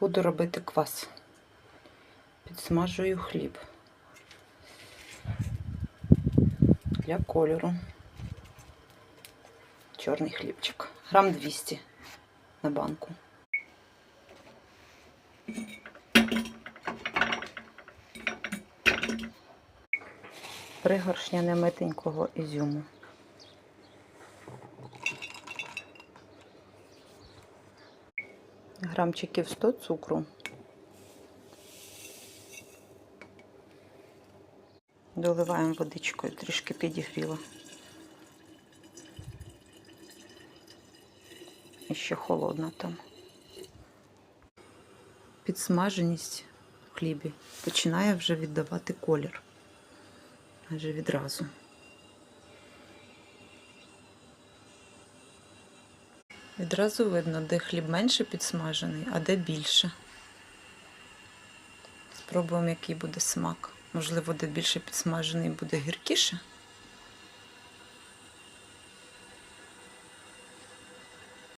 Буду робити квас. Підсмажую хліб. Для кольору. Чорний хлібчик. Грам 200 на банку. Пригоршня немитенького ізюму. Грамчиків 100 цукру. Доливаємо водичкою, трішки підігріла. І ще холодна там. Підсмаженість в хлібі починає вже віддавати колір. Майже відразу. Відразу видно, де хліб менше підсмажений, а де більше. Спробуємо, який буде смак. Можливо, де більше підсмажений буде гіркіше.